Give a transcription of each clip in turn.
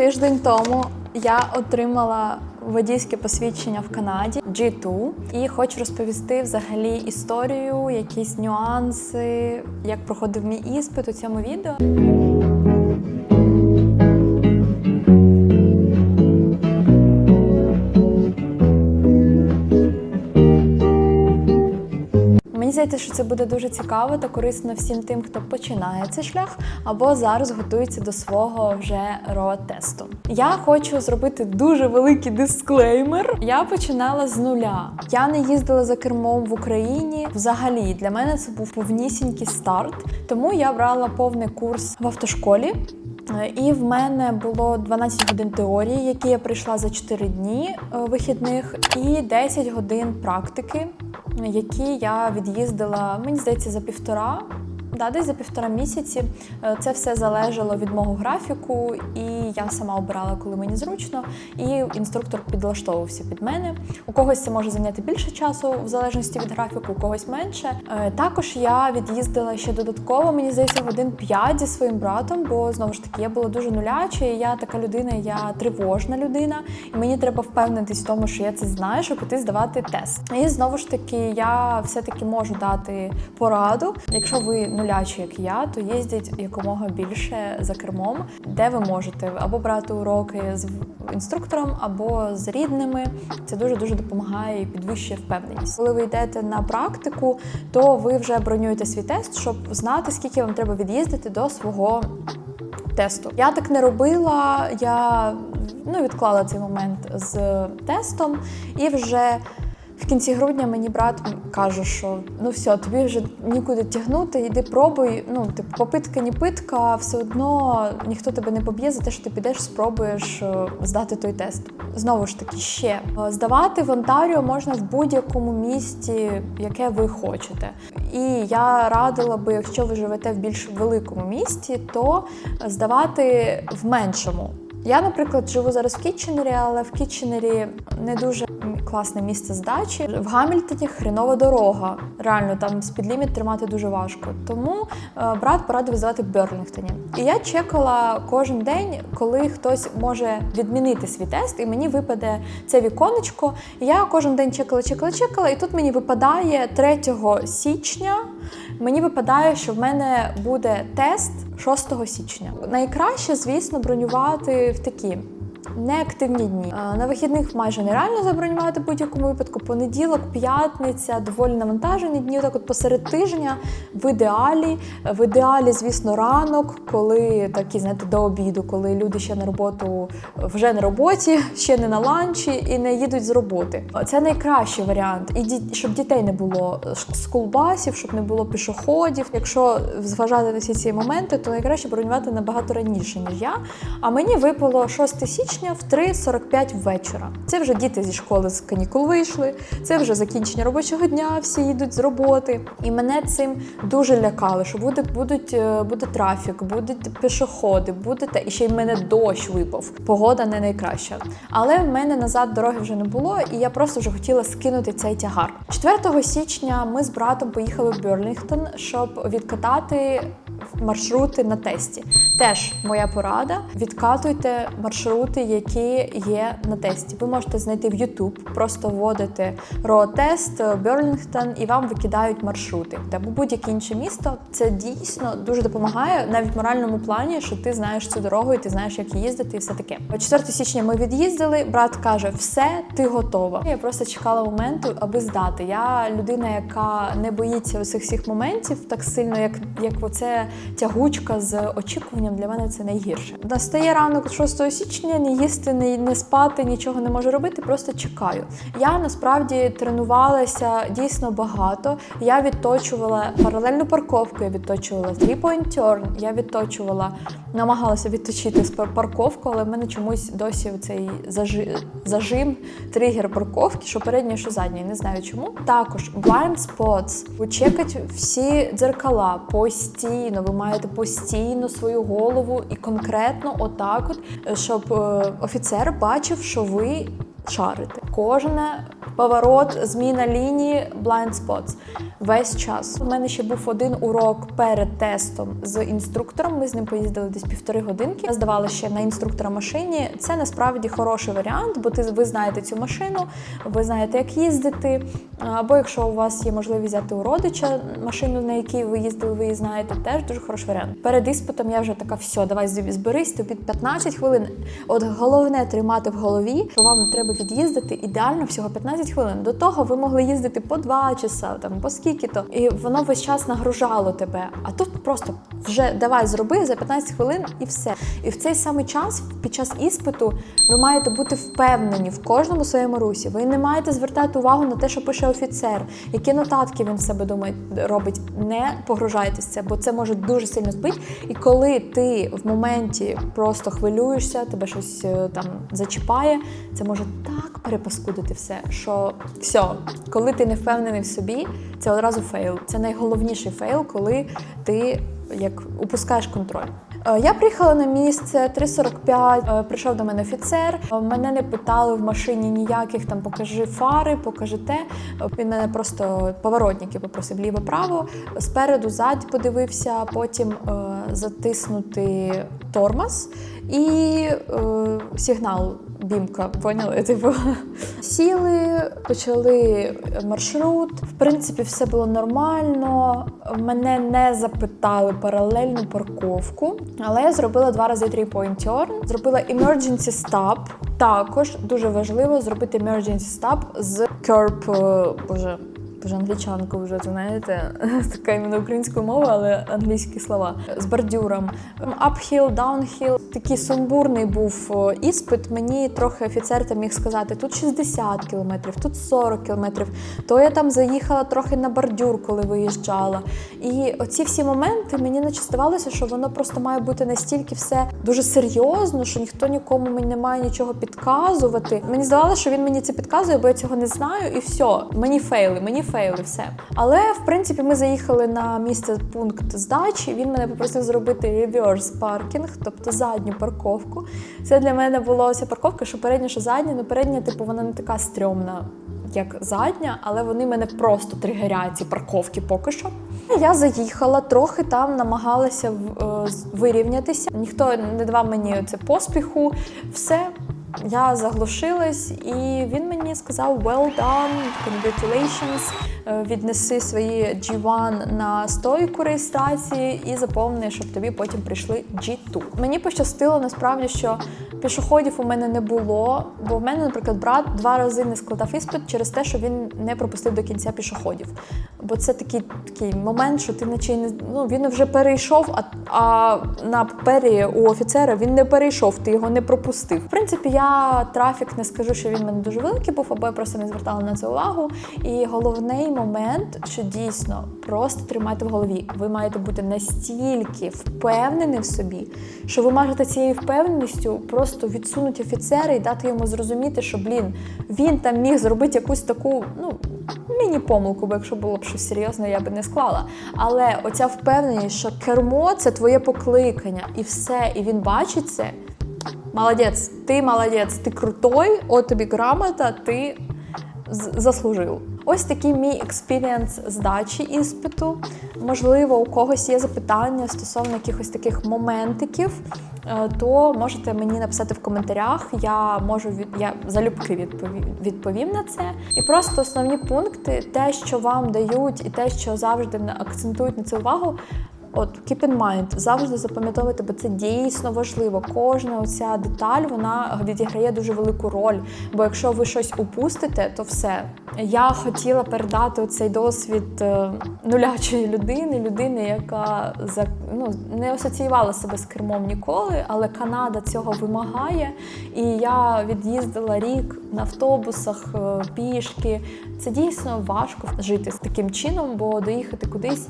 Тиждень тому я отримала водійське посвідчення в Канаді G2 і хочу розповісти взагалі історію, якісь нюанси, як проходив мій іспит у цьому відео. Мені здається, що це буде дуже цікаво та корисно всім тим, хто починає цей шлях або зараз готується до свого вже ро-тесту. Я хочу зробити дуже великий дисклеймер. Я починала з нуля. Я не їздила за кермом в Україні. Взагалі для мене це був повнісінький старт, тому я брала повний курс в автошколі. І в мене було 12 годин теорії, які я пройшла за 4 дні е, вихідних, і 10 годин практики, які я від'їздила, мені здається, за півтора. Да, десь за півтора місяці Е, це все залежало від мого графіку, і я сама обирала, коли мені зручно. І інструктор підлаштовувався під мене. У когось це може зайняти більше часу, в залежності від графіку, у когось менше. Е, Також я від'їздила ще додатково, мені здається, годин 5 зі своїм братом, бо знову ж таки я була дуже нуляча, і я така людина, я тривожна людина, і мені треба впевнитись в тому, що я це знаю, щоб піти здавати тест. І знову ж таки, я все-таки можу дати пораду. Якщо ви нулячі, як я, то їздіть якомога більше за кермом, де ви можете або брати уроки з інструктором, або з рідними. Це дуже дуже допомагає і підвищує впевненість. Коли ви йдете на практику, то ви вже бронюєте свій тест, щоб знати, скільки вам треба від'їздити до свого тесту. Я так не робила. Я ну, відклала цей момент з тестом і вже. В кінці грудня мені брат каже, що ну все, тобі вже нікуди тягнути, йди пробуй. Ну, типу, попитка, ні питка, все одно ніхто тебе не поб'є за те, що ти підеш, спробуєш е, здати той тест. Знову ж таки, ще е, здавати в Онтаріо можна в будь-якому місті, яке ви хочете. І я радила би, якщо ви живете в більш великому місті, то здавати в меншому. Я, наприклад, живу зараз в Кітченері, але в Кітченері не дуже класне місце здачі. В Гамільтоні хренова дорога. Реально там спідліміт тримати дуже важко. Тому е, брат порадив здавати в Берлінгтоні. І я чекала кожен день, коли хтось може відмінити свій тест, і мені випаде це віконечко. І я кожен день чекала, чекала, чекала, і тут мені випадає 3 січня. Мені випадає, що в мене буде тест 6 січня. Найкраще, звісно, бронювати в такі. Неактивні дні Е, на вихідних майже нереально забронювати будь-якому випадку. Понеділок, п'ятниця, доволі навантажені дні. Так, от посеред тижня, в ідеалі, в ідеалі, звісно, ранок, коли такі, знаєте, до обіду, коли люди ще на роботу вже на роботі, ще не на ланчі і не їдуть з роботи. Це найкращий варіант. І щоб дітей не було скулбасів, щоб не було пішоходів. Якщо зважати на всі ці моменти, то найкраще бронювати набагато раніше, ніж я. А мені випало 6 січня в 3.45 вечора. Це вже діти зі школи з канікул вийшли, це вже закінчення робочого дня, всі їдуть з роботи. І мене цим дуже лякали, що буде, будуть, е, буде трафік, будуть пішоходи, буде те. І ще й мене дощ випав. Погода не найкраща. Але в мене назад дороги вже не було, і я просто вже хотіла скинути цей тягар. 4 січня ми з братом поїхали в Берлінгтон, щоб відкатати маршрути на тесті. Теж моя порада: відкатуйте маршрути, які є на тесті. Ви можете знайти в YouTube, просто вводите ро-тест Берлінгтон і вам викидають маршрути. Або будь-яке інше місто. Це дійсно дуже допомагає навіть в моральному плані, що ти знаєш цю дорогу і ти знаєш, як їздити, і все таке. 4 січня ми від'їздили. Брат каже: все, ти готова. Я просто чекала моменту, аби здати. Я людина, яка не боїться усіх всіх моментів так сильно, як, як оце тягучка з очікуванням. Для мене це найгірше. Настає ранок 6 січня, не їсти, не, не спати, нічого не можу робити, просто чекаю. Я насправді тренувалася дійсно багато. Я відточувала паралельну парковку, я відточувала three-point turn, я відточувала, намагалася відточити парковку, але в мене чомусь досі цей зажи, зажим, тригер парковки, що передньої, що задньої, не знаю чому. Також blind spots. Чекать всі дзеркала постійно. Ви маєте постійно свою голову і конкретно отак, от, щоб е, офіцер бачив, що ви шарите. Кожне поворот, зміна лінії, blind spots. Весь час. У мене ще був один урок перед тестом з інструктором. Ми з ним поїздили десь півтори годинки. Я здавала ще на інструктора машині. Це насправді хороший варіант, бо ти ви знаєте цю машину, ви знаєте, як їздити. Або якщо у вас є можливість взяти у родича машину, на якій ви їздили, ви її знаєте, теж дуже хороший варіант. Перед іспитом я вже така, все, давай зберись, тобі 15 хвилин. От головне тримати в голові, що вам треба від'їздити ідеально всього 15 хвилин. До того ви могли їздити по 2 часа, там по скільки то, і воно весь час нагружало тебе. А тут просто вже давай зроби за 15 хвилин і все. І в цей самий час, під час іспиту, ви маєте бути впевнені в кожному своєму русі. Ви не маєте звертати увагу на те, що пише офіцер, які нотатки він в себе думає робить. Не це, бо це може дуже сильно збити. І коли ти в моменті просто хвилюєшся, тебе щось е, там зачіпає, це може так перепаскудити все, що все, коли ти не впевнений в собі, це одразу фейл. Це найголовніший фейл, коли ти як упускаєш контроль. Е, Я приїхала на місце 3.45, е, прийшов до мене офіцер. Е, Мене не питали в машині ніяких там покажи фари, покажи те. Він мене просто поворотники попросив ліво-право. Спереду ззаді подивився, потім е, затиснути тормоз і е, сигнал бімка. Поняли? Типу сіли, почали маршрут. В принципі, все було нормально. Мене не запитали паралельну парковку, але я зробила два рази point turn. Зробила emergency stop. Також дуже важливо зробити emergency stop з curb, е, боже. Боже, англічанка вже, це знаєте, така іменно українською мовою, але англійські слова. З бордюром. Uphill, downhill. Такий сумбурний був іспит. Мені трохи офіцер там міг сказати, тут 60 кілометрів, тут 40 кілометрів. То я там заїхала трохи на бордюр, коли виїжджала. І оці всі моменти мені наче здавалося, що воно просто має бути настільки все дуже серйозно, що ніхто нікому мені не має нічого підказувати. Мені здавалося, що він мені це підказує, бо я цього не знаю, і все. Мені фейли, мені фейли, все. Але в принципі ми заїхали на місце пункт здачі. Він мене попросив зробити реверс паркінг, тобто задню парковку. Це для мене була ця парковка, що передня, що задня. Ну передня, типу, вона не така стрьомна. Як задня, але вони мене просто тригерять ці парковки поки що. Я заїхала, трохи там намагалася е, вирівнятися. Ніхто не давав мені це поспіху. Все, я заглушилась, і він мені сказав well done, congratulations, віднеси свої G1 на стойку реєстрації і заповни, щоб тобі потім прийшли G2. Мені пощастило насправді, що пішоходів у мене не було, бо в мене, наприклад, брат два рази не складав іспит через те, що він не пропустив до кінця пішоходів. Бо це такий такий момент, що ти наче не ну він вже перейшов, а, а на папері у офіцера він не перейшов, ти його не пропустив. В принципі, я трафік не скажу, що він мене дуже великий був, або я просто не звертала на це увагу. І головний момент, що дійсно просто тримайте в голові. Ви маєте бути настільки впевнені в собі, що ви можете цією впевненістю просто відсунути офіцера і дати йому зрозуміти, що блін, він там міг зробити якусь таку, ну міні-помилку, бо якщо було б щось серйозне, я би не склала. Але оця впевненість, що кермо це твоє покликання, і все, і він бачить це. Молодець, ти молодець, ти крутой, от тобі грамота, ти заслужив. Ось такий мій експірієнс здачі іспиту. Можливо, у когось є запитання стосовно якихось таких моментиків, е, то можете мені написати в коментарях. Я можу від я залюбки відповім, відповім на це. І просто основні пункти, те, що вам дають, і те, що завжди акцентують на це увагу. От keep in mind, завжди запам'ятовуйте, бо це дійсно важливо. Кожна оця деталь вона відіграє дуже велику роль. Бо якщо ви щось упустите, то все. Я хотіла передати цей досвід е, нулячої людини, людини, яка ну не асоціювала себе з кермом ніколи, але Канада цього вимагає. І я від'їздила рік на автобусах, е, пішки. Це дійсно важко жити з таким чином, бо доїхати кудись.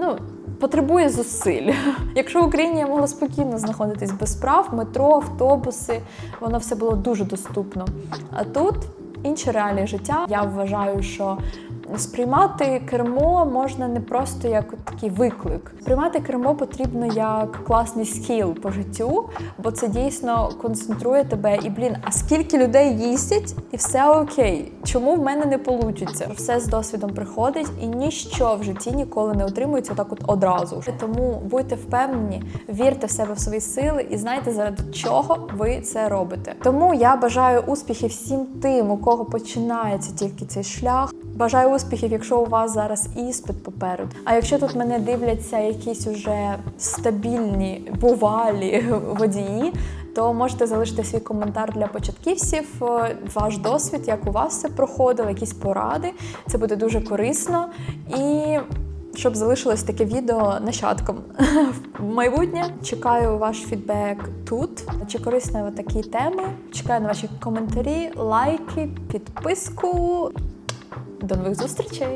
Ну, потребує зусиль. Якщо в Україні я могла спокійно знаходитись без прав, метро, автобуси, воно все було дуже доступно. А тут інші реалії життя. Я вважаю, що Сприймати кермо можна не просто як такий виклик. Сприймати кермо потрібно як класний скіл по життю, бо це дійсно концентрує тебе. І блін, а скільки людей їздять, і все окей. Чому в мене не вийде? Все з досвідом приходить, і ніщо в житті ніколи не отримується так от одразу. Тому будьте впевнені, вірте в себе в свої сили і знайте, заради чого ви це робите. Тому я бажаю успіхів всім тим, у кого починається тільки цей шлях. Бажаю успіхів, якщо у вас зараз іспит попереду. А якщо тут мене дивляться якісь уже стабільні, бувалі водії, то можете залишити свій коментар для початківців, ваш досвід, як у вас це проходило, якісь поради. Це буде дуже корисно і. Щоб залишилось таке відео нащадком в майбутнє. Чекаю ваш фідбек тут. Чи корисні такі теми? Чекаю на ваші коментарі, лайки, підписку. До нових зустрічей!